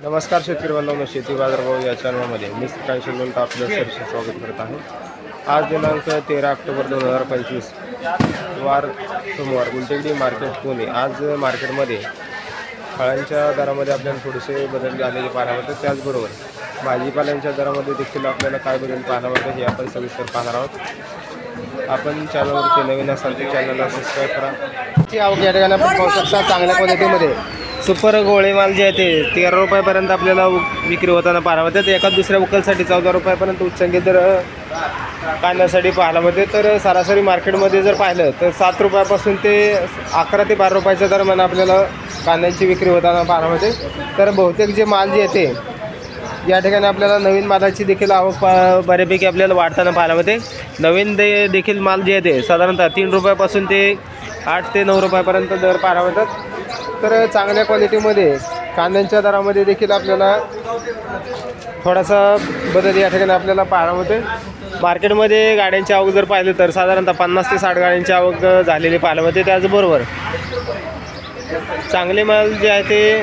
नमस्कार शेतकरी बांधवांनो शेती बाजारभाव या चॅनलमध्ये मी सकाळी शिंगोलता आपलं सरसे स्वागत करत आहे. आज दिनांक तेरा ऑक्टोबर दोन हजार पंचवीस वार सोमवार गुलटेकडी मार्केट पुणे. आज मार्केटमध्ये फळांच्या दरामध्ये आपल्याला थोडेसे बदल झालेले पाहायला मिळतात. त्याचबरोबर भाजीपाल्यांच्या दरामध्ये देखील आपल्याला काय बदल पाहायला मिळतात हे आपण सविस्तर पाहणार आहोत. आपण चॅनलवरती नवीन असाल तर चॅनलला सबस्क्राईब करा. या ठिकाणी आपण पाहू शकता चांगल्या क्वालिटीमध्ये सुपर गोळे माल जे आहे ते तेरा रुपयापर्यंत आपल्याला विक्री होताना पाहायला मिळते. तर एका दुसऱ्या उकलसाठी चौदा रुपयापर्यंत उच्चांकी दर कांद्यासाठी पाहायला मिळते. तर सरासरी मार्केटमध्ये जर पाहिलं तर सात रुपयापासून ते अकरा ते बारा रुपयाच्या दरम्यान आपल्याला कांद्यांची विक्री होताना पाहायला मिळते. तर बहुतेक जे माल जे येते या ठिकाणी आपल्याला नवीन मालाची देखील आवक पा बऱ्यापैकी आपल्याला वाढताना पाहायला मिळते. नवीन दे देखील माल जे येते साधारणतः तीन रुपयापासून ते आठ ते नऊ रुपयापर्यंत दर पाहायला होतात तर चांगल्या क्वालिटीमध्ये कांद्यांच्या दरामध्ये देखील आपल्याला थोडासा बदल या ठिकाणी आपल्याला पाहायला मिळते मार्केटमध्ये गाड्यांची आवक जर पाहिलं तर साधारणतः पन्नास ते साठ गाड्यांची आवक झालेली पाहायला मिळते त्याचबरोबर चांगले माल जे आहे ते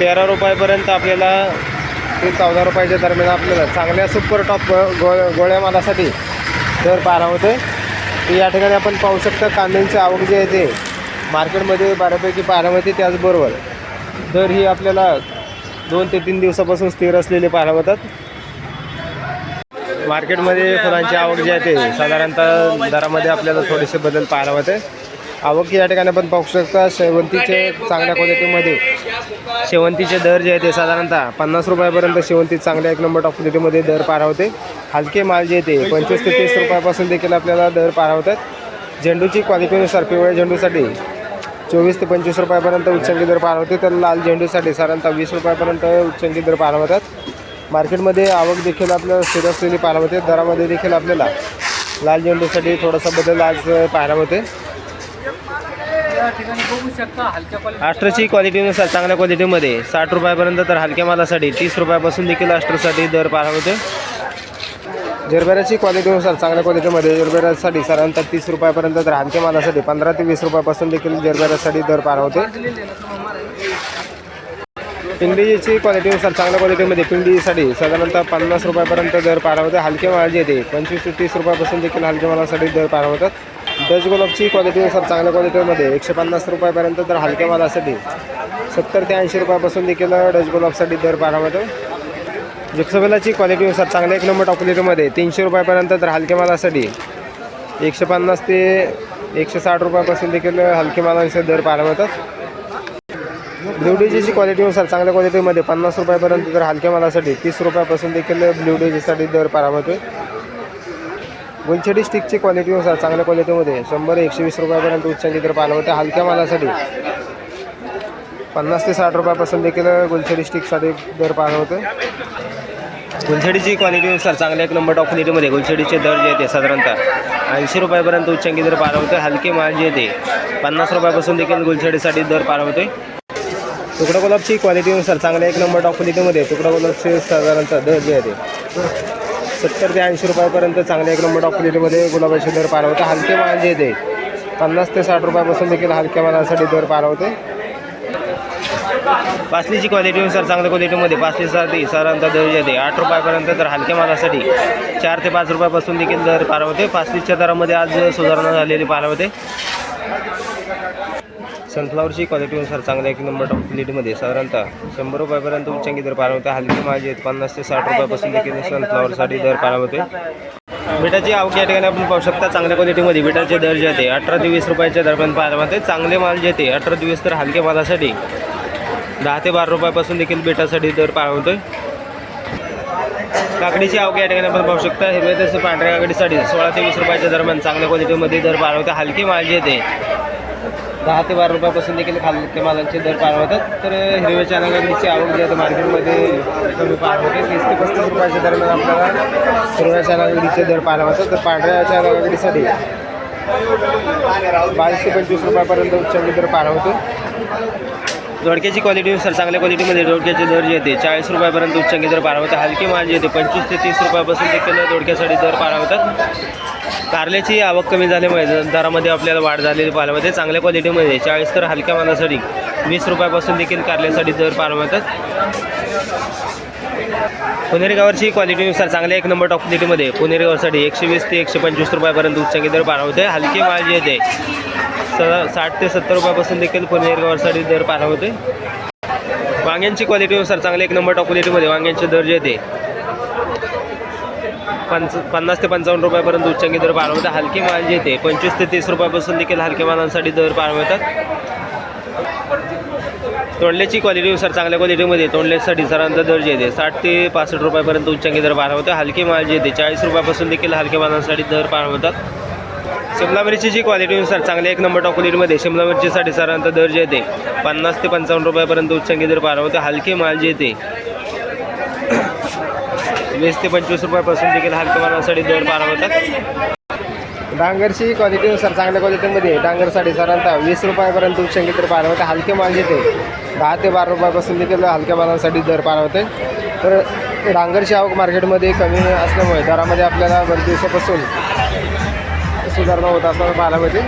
तेरा रुपयापर्यंत आपल्याला ते चौदा रुपयाच्या दरम्यान आपल्याला चांगल्या सुपर टॉप गो गोळ्या मालासाठी दर पाहायला होते तर या ठिकाणी आपण पाहू शकता कांद्यांची आवक जी आहे ते मार्केटमध्ये बऱ्यापैकी पाहायला त्याचबरोबर दर ही आपल्याला दोन ते तीन दिवसापासून स्थिर असलेले पाहायला होतात मार्केटमध्ये फुलांची आवक जी आहे ते साधारणतः दरामध्ये आपल्याला थोडेसे बदल पाहायला होते आवक या ठिकाणी आपण पाहू शकता शेवंतीचे चांगल्या क्वालिटीमध्ये शेवंतीचे दर जे आहे ते साधारणतः पन्नास रुपयापर्यंत शेवंती चांगल्या एक नंबर टॉप क्वालिटीमध्ये दर पारावते. होते हलके माल जे येते ते पंचवीस ते तीस रुपयापासून देखील आपल्याला दर पारा होतात झेंडूची क्वालिटीनुसार पिवळ्या झेंडूसाठी चोवीस ते पंचवीस रुपयापर्यंत उच्चांकी दर पार होते तर लाल झेंडूसाठी साधारणतः वीस रुपयापर्यंत उच्चांकी दर पारवतात. मार्केटमध्ये आवक देखील आपल्याला स्थिर असलेली पाहायला होते दरामध्ये देखील आपल्याला लाल झेंडूसाठी थोडासा बदल आज पाहायला होते या ठिकाणी बघू शकता हलक्या क्वालिटी आष्ट्रची क्वालिटीनुसार चांगल्या क्वालिटीमध्ये साठ रुपयापर्यंत तर हलक्या मालासाठी तीस रुपयापासून देखील आष्ट्रसाठी दर पाहायला होते जरबेराची क्वालिटीनुसार चांगल्या क्वालिटीमध्ये जरबेरासाठी साधारणतः तीस रुपयापर्यंत तर हलक्या मालासाठी पंधरा ते वीस रुपयापासून देखील जरबेरासाठी दर पाहायला होते. पिंडीची क्वालिटीनुसार चांगल्या क्वालिटीमध्ये पिंडीसाठी साधारणतः पन्नास रुपयापर्यंत दर पार होते हलके माल जे येते पंचवीस ते तीस रुपयापासून देखील हलके मालासाठी दर पार होतात. डच गुलाबची क्वालिटीनुसार चांगल्या क्वालिटीमध्ये एकशे पन्नास रुपयापर्यंत तर हलक्या मालासाठी. सत्तर ते ऐंशी रुपयापासून देखील डच गुलाबसाठी दर पार जुक्सबेलाची क्वालिटीनुसार चांगल्या एक नंबर टॉप क्वालिटीमध्ये तीनशे रुपयापर्यंत तर हलके मालासाठी. एकशे पन्नास ते एकशे साठ रुपयापासून देखील हलके मालांचे दर पाहायला मिळतात ब्ल्यू डेजीची क्वालिटीनुसार चांगल्या क्वालिटीमध्ये पन्नास रुपयापर्यंत तर हलक्या मालासाठी. तीस रुपयापासून देखील ब्ल्यू डेजीसाठी दर पाहायला मिळतो गुलछडी स्टिकची क्वालिटीनुसार चांगल्या क्वालिटीमध्ये शंभर एकशे वीस रुपयापर्यंत उच्चांची दर पाहायला मिळते हलक्या मालासाठी. पन्नास ते साठ रुपयापासून देखील गुलछडी स्टिकसाठी दर पाहायला होते गुलछडीची क्वालिटीनुसार चांगल्या एक नंबर टॉप क्वालिटीमध्ये गुलछडीचे दर जे येते साधारणतः ऐंशी रुपयापर्यंत उच्चांकी दर पार होते हलके माल जे येते पन्नास रुपयापासून देखील गुलछडीसाठी दर पार होते तुकडा गुलाबची क्वालिटीनुसार चांगल्या एक नंबर टॉप क्वालिटीमध्ये तुकडा गुलाबचे साधारणतः दर जे आहे ते सत्तर ते ऐंशी रुपयापर्यंत चांगल्या एक नंबर टॉप क्वालिटीमध्ये गुलाबाचे दर पार होते हलके माल जे ते पन्नास ते साठ रुपयापासून देखील हलक्या मालासाठी दर पार होते पासलीची क्वालिटीनुसार चांगल्या क्वालिटीमध्ये पासलीसाठी सरांचा दर येते आठ रुपयापर्यंत तर हलक्या मालासाठी चार ते पाच रुपयापासून देखील दर पार होते पासलीच्या दरामध्ये आज सुधारणा झालेली पाहायला होते सनफ्लावरची क्वालिटीनुसार चांगल्या एक नंबर टॉप प्लेटमध्ये साधारणतः शंभर रुपयापर्यंत उच्चांकी दर पार होते हलकी माझे आहेत पन्नास ते साठ रुपयापासून देखील सनफ्लावरसाठी दर पार होते बिटाची आवक या ठिकाणी आपण पाहू शकता चांगल्या क्वालिटीमध्ये बिटाचे दर जे आहे अठरा ते वीस रुपयाच्या दरम्यान पाहायला मिळते चांगले माल जे ते अठरा ते वीस तर हलके मालासाठी दहा ते बारा रुपयापासून देखील बेटासाठी दर पार होतोय काकडीची आवक या ठिकाणी आपण पाहू शकता हिरव्या तसे पांढऱ्या काकडीसाठी सोळा ते वीस रुपयाच्या दरम्यान चांगल्या क्वालिटीमध्ये दर पार होते हलके माल जे ते दहा ते बारा रुपयापासून देखील हलके मालांचे दर पार होतात तर हिरव्या चायना आवक जी आहे मार्केटमध्ये कमी पार होते तीस ते पस्तीस रुपयाच्या दरम्यान आपल्याला हिरव्या चायना दर पार होतात तर पांढऱ्या चायना बावीस ते पंचवीस रुपयापर्यंत उच्चांकी दर पार होतो दोडक्याची क्वालिटीनुसार चांगल्या क्वालिटीमध्ये दोडक्याचे दर जे येते चाळीस रुपयापर्यंत उच्चांकी दर पार होतात हलके माल जे येते पंचवीस ते तीस रुपयापासून देखील दोडक्यासाठी दर पार होतात कारल्याची आवक कमी झाल्यामुळे दरामध्ये आपल्याला वाढ झालेली पाहायला चांगल्या क्वालिटीमध्ये चाळीस तर हलक्या मालासाठी वीस रुपयापासून देखील कारल्यासाठी दर पार मिळतात. पुणेरी गावाची क्वालिटीनुसार चांगल्या एक नंबर टॉप क्वालिटीमध्ये पुणेरी गावासाठी एकशे वीस ते एकशे पंचवीस रुपयापर्यंत उच्चांकी दर पारा होते हलकी माल जे येते. स साठ ते सत्तर रुपयापासून देखील पुणेरी गावासाठी दर पारा होते वांग्यांची क्वालिटीनुसार चांगले एक नंबर टॉप क्वालिटीमध्ये वांग्यांचे दर जे येते. पंच पन्नास ते पंचावन्न रुपयापर्यंत उच्चांकी दर पाळवतात हलकी माल जे येते पंचवीस ते तीस रुपयापासून देखील हलक्या मालांसाठी दर पाळवतात तोंडल्याची क्वालिटीनुसार चांगल्या क्वालिटीमध्ये तोंडल्यासाठी सरांचा दर जे येते साठ ते पासष्ट रुपयापर्यंत उच्चांकी दर पार होते हलके माल जे येते चाळीस रुपयापासून देखील हलक्या मालांसाठी दर पाळवतात शिमला मिरचीची क्वालिटीनुसार चांगल्या एक नंबर टॉप क्वालिटीमध्ये शिमला मिरचीसाठी सरांचा दर जे येते पन्नास ते पंचावन्न रुपयापर्यंत उच्चांकी दर पार होते हलके माल जे येते वीस ते पंचवीस रुपयापासून देखील हलक्या मालासाठी दर पार होतात. डांगरची क्वालिटीनुसार चांगल्या क्वालिटीमध्ये डांगरसाठी साधारणतः वीस रुपयापर्यंत उच्चांकी दर पार होते. हलके माल घेते दहा ते बारा रुपयापासून देखील हलक्या मालांसाठी दर पार होते. तर डांगरची आवक मार्केटमध्ये कमी असल्यामुळे दरामध्ये आपल्याला बरेच दिवसापासून सुधारणा होत असताना पाहायला मिळते.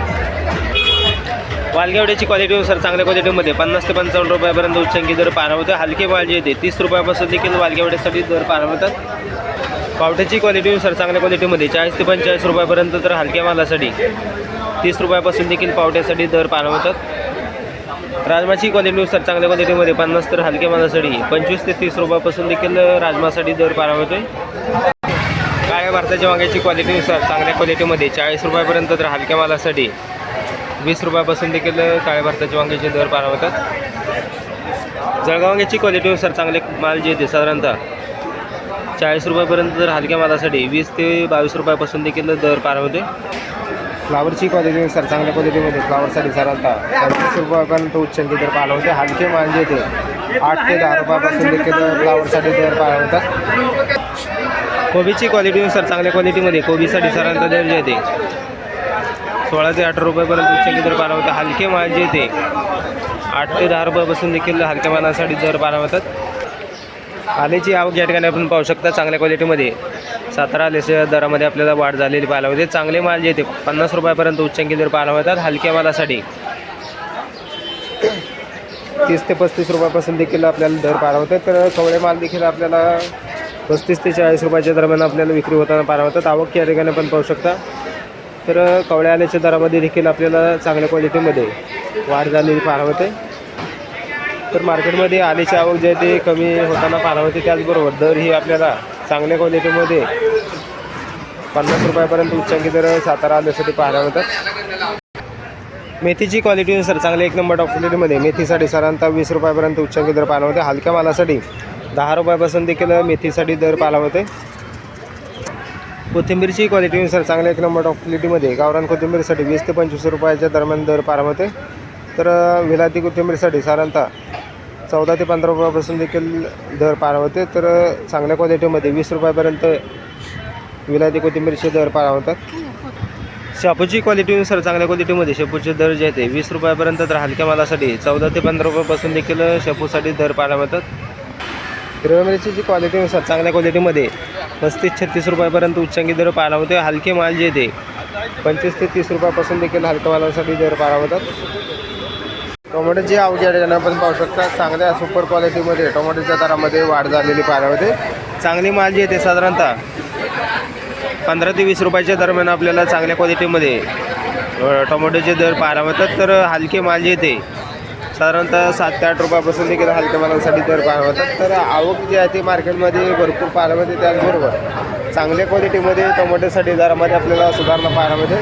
वालगेवड्याची क्वालिटीनुसार चांगल्या क्वालिटीमध्ये पन्नास ते पंचावन्न रुपयापर्यंत उच्चांकी दर पार हलके माल जे येते. तीस रुपयापासून देखील वालगेवड्यासाठी दर पार होतात पावट्याची क्वालिटीनुसार चांगल्या क्वालिटीमध्ये चाळीस ते पंचेचाळीस रुपयापर्यंत तर हलक्या मालासाठी तीस रुपयापासून देखील पावट्यासाठी दर पार होतात राजमाची क्वालिटीनुसार चांगल्या क्वालिटीमध्ये पन्नास तर हलक्या मालासाठी पंचवीस ते तीस रुपयापासून देखील राजमासाठी दर पार काळ्या भारताच्या वांग्याची क्वालिटीनुसार चांगल्या क्वालिटीमध्ये चाळीस रुपयापर्यंत तर हलक्या मालासाठी वीस रुपयापासून देखील काळ्या भारताच्या वांग्याचे दर पार होतात जळगाव वांग्याची क्वालिटीनुसार चांगले माल जे येते साधारणतः चाळीस रुपयापर्यंत तर हलक्या मालासाठी वीस ते बावीस रुपयापासून देखील दर पार होते फ्लावरची क्वालिटीनुसार चांगल्या क्वालिटीमध्ये फ्लावरसाठी साधारणतः पंचवीस रुपयापर्यंत उच्चांकी दर पार होते हलके माल जे येते आठ ते दहा रुपयापासून देखील फ्लावरसाठी दर पार होतात कोबीची क्वालिटीनुसार चांगल्या क्वालिटीमध्ये कोबीसाठी साधारणतः दर जे येते सोळा ते अठरा रुपयापर्यंत उच्च दर पार होते हलके माल जे येते आठ ते दहा रुपयापासून देखील हलक्या मालासाठी दर पार होतात आलेची आवक या ठिकाणी आपण पाहू शकता चांगल्या क्वालिटीमध्ये. सातारा आलेच्या दरामध्ये आपल्याला वाढ झालेली पाहायला होते चांगले माल जे येते पन्नास रुपयापर्यंत उच्चांकी दर पाहायला होतात हलक्या मालासाठी. तीस ते पस्तीस रुपयापासून देखील आपल्याला दर पार तर कवळे माल देखील आपल्याला पस्तीस ते चाळीस रुपयाच्या दरम्यान आपल्याला विक्री होताना पार होतात आवक या ठिकाणी आपण पाहू शकता. तर कवळ्या आल्याच्या दरामध्ये देखील आपल्याला चांगल्या क्वालिटीमध्ये वाढ झालेली पार होते तर मार्केटमध्ये आलेची आवक जे आहे ते कमी होताना पाहायला होते त्याचबरोबर दर ही आपल्याला चांगल्या क्वालिटीमध्ये पन्नास रुपयापर्यंत उच्चांकी दर सातारा आल्यासाठी पाहायला होतात मेथीची क्वालिटीनुसार चांगले एक नंबर टॉप क्वालिटीमध्ये मेथीसाठी साधारणतः वीस रुपयापर्यंत उच्चांकी दर पाहायला होते हलक्या मालासाठी दहा रुपयापासून देखील मेथीसाठी दर पाहायला होते कोथिंबीरची क्वालिटीनुसार चांगल्या एक नंबर ऑफ क्वालिटीमध्ये गावरान कोथिंबीरसाठी वीस ते पंचवीस रुपयाच्या दरम्यान दर पार होते तर विलायती कोथिंबीरसाठी साधारणतः चौदा ते पंधरा रुपयापासून देखील दर पार होते तर चांगल्या क्वालिटीमध्ये वीस रुपयापर्यंत विलायती कोथिंबीरचे दर पार होतात शेपूची क्वालिटीनुसार चांगल्या क्वालिटीमध्ये शेपूचे दर जे आहेत वीस रुपयापर्यंत तर हलक्या मालासाठी चौदा ते पंधरा रुपयापासून देखील शेपूसाठी दर पारावतात. मिळतात हिरव्या मिरचीची क्वालिटीनुसार चांगल्या क्वालिटीमध्ये पस्तीस छत्तीस रुपयापर्यंत उच्चांकी दर पाहायला होते हलके माल जे येते पंचवीस ते तीस रुपयापासून देखील हलक्या मालासाठी दर पाहायला होतात टोमॅटोची आवक या आपण पाहू शकता चांगल्या सुपर क्वालिटीमध्ये टोमॅटोच्या दरामध्ये वाढ झालेली पाहायला होते चांगली माल जी येते साधारणतः पंधरा ते वीस रुपयाच्या दरम्यान आपल्याला चांगल्या क्वालिटीमध्ये टोमॅटोचे दर पाहायला मिळतात. तर हलके माल जे येते साधारणतः सात ते आठ रुपयापासून देखील हलक्या मालांसाठी दर पाहायला तर आवक जी आहे ती मार्केटमध्ये भरपूर पाहायला मिळते त्याचबरोबर चांगल्या क्वालिटीमध्ये टोमॅटोसाठी दरामध्ये आपल्याला सुधारणा पाहायला मिळते.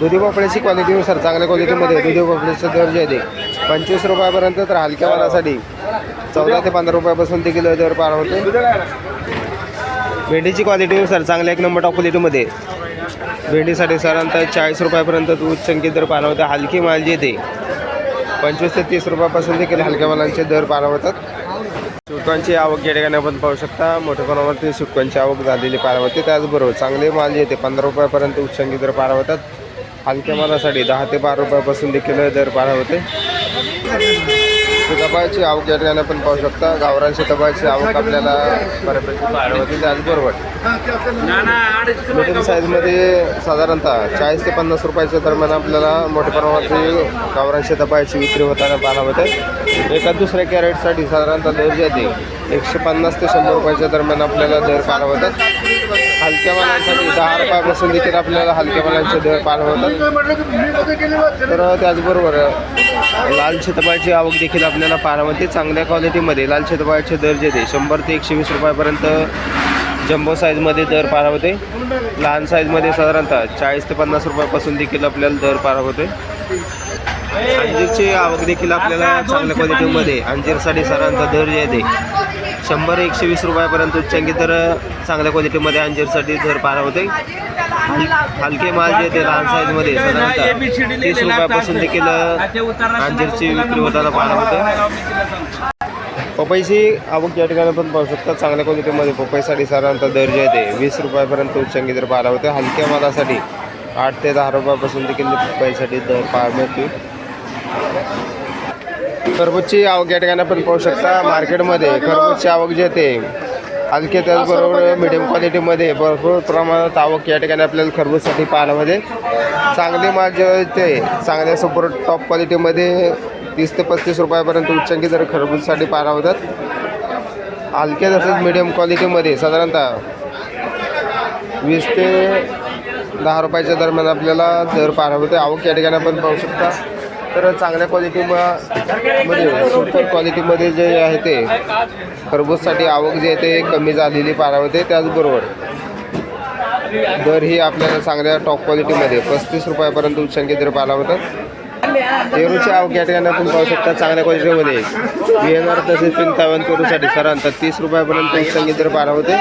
दुधी भोपळ्याची क्वालिटीनुसार चांगल्या क्वालिटीमध्ये दुधी भोपळ्याचे दर जे आहे पंचवीस रुपयापर्यंत तर हलक्या मालासाठी चौदा ते पंधरा रुपयापासून देखील दर पार होते भेंडीची क्वालिटीनुसार चांगल्या एक नंबर टॉप क्वालिटीमध्ये भेंडीसाठी साधारणतः चाळीस रुपयापर्यंत उच्चांकी दर पार होते हलकी माल जे येते पंचवीस ते तीस रुपयापासून देखील हलक्या मालांचे दर पार होतात सुकांची आवक या ठिकाणी आपण पाहू शकता. मोठ्या प्रमाणावरती सुकांची आवक झालेली पार होते त्याचबरोबर चांगले माल जे येते पंधरा रुपयापर्यंत उच्चंकी दर पार होतात हलक्या मालासाठी दहा ते बारा रुपयापासून देखील दर पार होते सीताफळाची आवक या ठिकाणी आपण पाहू शकता. गावरान सीताफळाची आवक आपल्याला बऱ्यापैकी पाहायला होती त्याचबरोबर मिडियम साईजमध्ये साधारणतः चाळीस ते पन्नास रुपयाच्या दरम्यान आपल्याला मोठ्या प्रमाणावरती गावरान शेतापायाची विक्री होताना पाहायला होते एका दुसऱ्या कॅरेटसाठी साधारणतः दर जे आहे एकशे पन्नास ते शंभर रुपयाच्या दरम्यान आपल्याला दर पाहायला होतात हलक्या मालांसाठी दहा रुपयापासून देखील आपल्याला हलक्या मालांचे दर पाहायला होतात तर त्याचबरोबर लाल शेतपाळची आवक देखील आपल्याला पाहायला चांगल्या क्वालिटीमध्ये लाल शेतपाळचे दर जे ते शंभर ते एकशे वीस रुपयापर्यंत जम्बो साईजमध्ये दर पाहायला होते लहान साईजमध्ये साधारणतः चाळीस ते पन्नास रुपयापासून देखील आपल्याला दर पाहायला अंजीरची आवक देखील आपल्याला चांगल्या क्वालिटीमध्ये अंजीरसाठी साधारणतः दर जे ते शंभर एकशे वीस रुपयापर्यंत उच्चांकी तर चांगल्या क्वालिटीमध्ये अंजीरसाठी दर पाहायला होते हलके माल जे ते लहान साईजमध्ये साधारणतः तीस रुपयापासून देखील अंजीरची विक्री होताना पाहायला होते. पपईची आवक या ठिकाणी पण पाहू शकता चांगल्या क्वालिटीमध्ये पपईसाठी साधारणतः दर जे आहे ते वीस रुपयापर्यंत उच्चांकी दर पाहायला होते. हलक्या मालासाठी आठ ते दहा रुपयापासून देखील पपईसाठी दर पाहायला मिळतील. खरबूजची आवक या ठिकाणी आपण पाहू शकता मार्केटमध्ये खरबूजची आवक जी आहे आणखी त्याचबरोबर मिडियम क्वालिटीमध्ये भरपूर प्रमाणात आवक या ठिकाणी आपल्याला खरबूजसाठी पाहायला मिळते. चांगले माल जे ते चांगल्या सुपर टॉप क्वालिटीमध्ये तीस ते पस्तीस रुपयापर्यंत उच्चांकी जर खरबूजसाठी पाहायला होतात. हलक्या तसंच मिडियम क्वालिटीमध्ये साधारणतः वीस ते दहा रुपयाच्या दरम्यान आपल्याला दर पाहायला होते आवक या ठिकाणी आपण पाहू शकता. तर चांगल्या क्वालिटी म्हणजे सुपर क्वालिटीमध्ये जे आहे ते खरबूजसाठी आवक जे आहे ते कमी झालेली पारावते त्याचबरोबर दर ही आपल्याला चांगल्या टॉप क्वालिटीमध्ये पस्तीस रुपयापर्यंत उच्चांकी दर पाहायला होतात पेरूची आवक या ठिकाणी आपण पाहू शकता चांगल्या क्वालिटीमध्ये बियाणार तसेच पिंतावन पेरूसाठी साधारणतः तीस रुपयापर्यंत उच्चांकी दर पाहायला होते.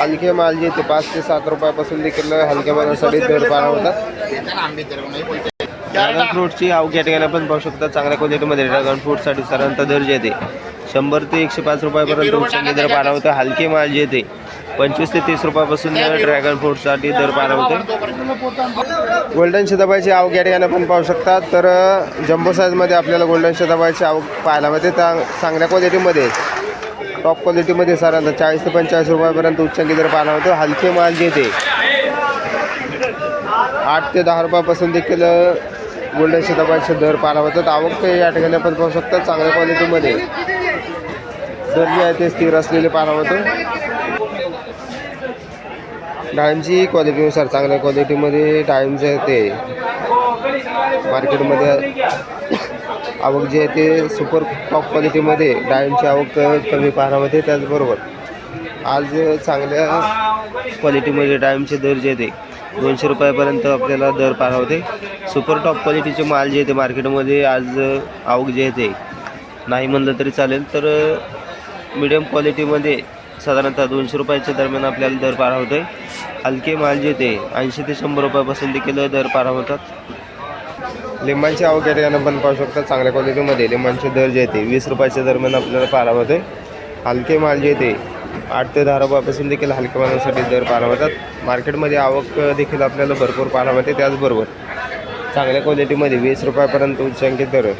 हलके माल जे ते पाच ते सात रुपयापासून देखील हलक्या मालासाठी दर पाहायला होतात ड्रॅगन फ्रूटची आवक या ठिकाणी आपण पाहू शकता. चांगल्या क्वालिटीमध्ये ड्रॅगन फ्रूटसाठी साधारणतः दर जे आहे ते शंभर ते एकशे पाच रुपयापर्यंत उच्चांकी दर पाहायला होतं. हलके माल जे आहे ते पंचवीस ते तीस रुपयापासून ड्रॅगन फ्रूटसाठी दर पाहायला होते. गोल्डन शताबाईची आवक या ठिकाणी आपण पाहू शकता. तर जम्बो साईजमध्ये आपल्याला गोल्डन शताबाईची आवक पाहायला मिळते. त्या चांगल्या क्वालिटीमध्ये टॉप क्वालिटीमध्ये साधारणतः चाळीस ते पंचेचाळीस रुपयापर्यंत उच्चांकी दर पाहायला होतं हलके माल जे ते आठ ते दहा रुपयापासून देखील गोल्डन शताबाईचे दर पाहायला होतात आवक या ठिकाणी आपण पाहू शकतात चांगल्या क्वालिटीमध्ये. दर जे आहे ते स्थिर असलेले पाहायला होतं डाळिंबची क्वालिटीनुसार चांगल्या क्वालिटीमध्ये डाळिंब जे आहे ते मार्केटमध्ये आवक जी आहे ते सुपर टॉप क्वालिटीमध्ये डाळिंबची आवक कमी पाहायला होते त्याचबरोबर आज चांगल्या क्वालिटीमध्ये डाळिंबचे दर जे आहे ते दोनशे रुपयापर्यंत आपल्याला दर पार होते सुपर टॉप क्वालिटीचे माल जे आहे ते मार्केटमध्ये आज आवक जे आहे ते नाही म्हणलं तरी चालेल. तर मिडियम क्वालिटीमध्ये साधारणतः दोनशे रुपयाच्या दरम्यान आपल्याला दर पार होते आहे हलके माल जे ते ऐंशी ते शंभर रुपयापासून देखील दर पार होतात लिंबांची आवक या ठिकाणी पण पाहू शकता चांगल्या क्वालिटीमध्ये लिंबांचे दर जे ते वीस रुपयाच्या दरम्यान आपल्याला पारा होते हलके माल जे ते आठ ते दहा रुपयापासून देखील हलक्या मालासाठी दर पारा होतात मार्केटमध्ये आवक देखील आपल्याला भरपूर पाहायला मिळते त्याचबरोबर चांगल्या क्वालिटीमध्ये वीस रुपयापर्यंत उच्चांकित दर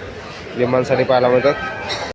विमानसाठी पाहायला मिळतात.